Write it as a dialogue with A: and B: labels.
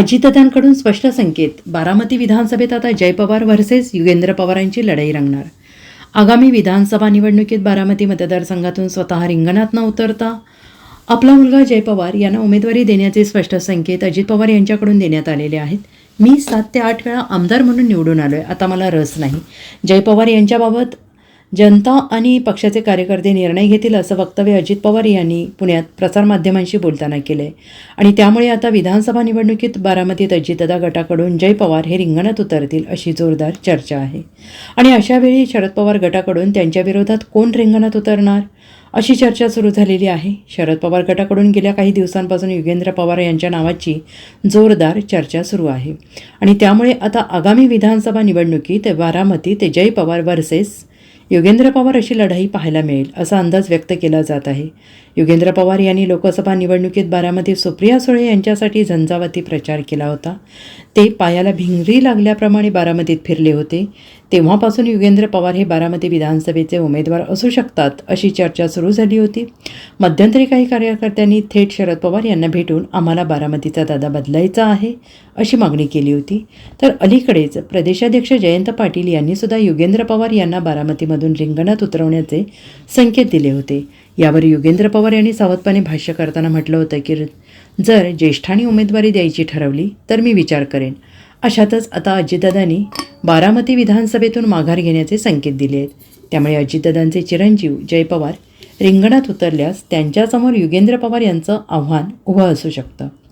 A: अजितदादांकडून स्पष्ट संकेत. बारामती विधानसभेत आता जय पवार व्हर्सेस युगेंद्र पवारांची लढाई रंगणार. आगामी विधानसभा निवडणुकीत बारामती मतदारसंघातून स्वतः रिंगणात न उतरता आपला मुलगा जय पवार यांना उमेदवारी देण्याचे स्पष्ट संकेत अजित पवार यांच्याकडून देण्यात आलेले आहेत. मी सात ते आठ वेळा आमदार म्हणून निवडून आलो आहे आता मला रस नाही. जय पवार यांच्याबाबत जनता आणि पक्षाचे कार्यकर्ते निर्णय घेतील असं वक्तव्य अजित पवार यांनी पुण्यात प्रसारमाध्यमांशी बोलताना केलं आहे आणि त्यामुळे आता विधानसभा निवडणुकीत बारामतीत अजितदा गटाकडून जय पवार हे रिंगणात उतरतील अशी जोरदार चर्चा आहे. आणि अशावेळी शरद पवार गटाकडून त्यांच्याविरोधात कोण रिंगणात उतरणार? अशी चर्चा सुरू झालेली आहे. शरद पवार गटाकडून गेल्या काही दिवसांपासून युगेंद्र पवार यांच्या नावाची जोरदार चर्चा सुरू आहे. आणि त्यामुळे आता आगामी विधानसभा निवडणुकीत बारामती ते जय पवार वर्सेस योगेंद्र पवार अशी लढाई पाहायला मिळेल असा अंदाज व्यक्त केला जात आहे. योगेंद्र पवार यांनी लोकसभा निवडणुकीत बारामती सुप्रिया सुळे यांच्यासाठी झंझावाती प्रचार केला होता. ते पायाला भिंगरी लागल्याप्रमाणे बारामतीत फिरले होते. तेव्हापासून युगेंद्र पवार हे बारामती विधानसभेचे उमेदवार असू शकतात अशी चर्चा सुरू झाली होती. मध्यंतरी काही कार्यकर्त्यांनी थेट शरद पवार यांना भेटून आम्हाला बारामतीचा दादा बदलायचा आहे अशी मागणी केली होती. तर अलीकडेच प्रदेशाध्यक्ष जयंत पाटील यांनीसुद्धा युगेंद्र पवार यांना बारामतीमधून रिंगणात उतरवण्याचे संकेत दिले होते. यावर युगेंद्र पवार यांनी सावधपणे भाष्य करताना म्हटलं होतं की जर ज्येष्ठांनी उमेदवारी द्यायची ठरवली तर मी विचार करेन. अशातच आता अजितदादांनी बारामती विधानसभेतून माघार घेण्याचे संकेत दिले आहेत. त्यामुळे अजितदादांचे चिरंजीव जय पवार रिंगणात उतरल्यास त्यांच्यासमोर युगेंद्र पवार यांचं आव्हान उभं असू शकतं.